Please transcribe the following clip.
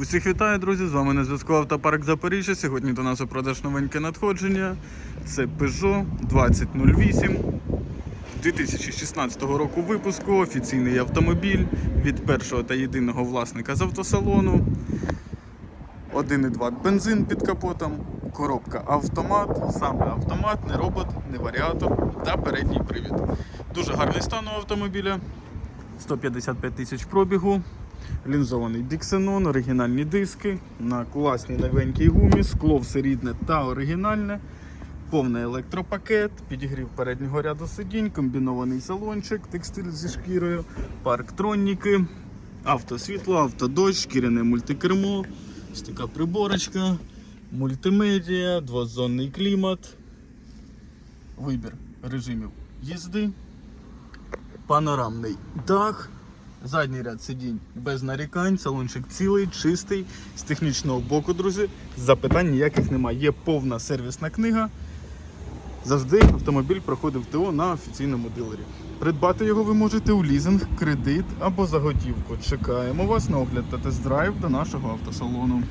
Усіх вітаю, друзі! З вами на зв'язку Автопарк Запоріжжя. Сьогодні до нас у продаж новеньке надходження. Це Peugeot 2008 2016 року випуску. Офіційний автомобіль від першого та єдиного власника з автосалону. 1,2 бензин під капотом, коробка автомат, саме автомат, не робот, не варіатор та передній привід. Дуже гарний стан у автомобіля. 155 тисяч пробігу. Лінзований Dixenon, оригінальні диски на класній новенькій гумі, скло все рідне та оригінальне. Повний електропакет, підігрів переднього ряду сидінь, комбінований салончик, текстиль зі шкірою, парктроніки, автосвітло, автодощ, шкіряне мультикермо, ось така приборочка, мультимедіа, двозонний клімат, вибір режимів їзди, панорамний дах. Задній ряд сидінь без нарікань, салончик цілий, чистий. З технічного боку, друзі, запитань ніяких немає. Є повна сервісна книга. Завжди автомобіль проходив ТО на офіційному дилері. Придбати його ви можете у лізинг, кредит або заготівку. Чекаємо вас на огляд та тест-драйв до нашого автосалону.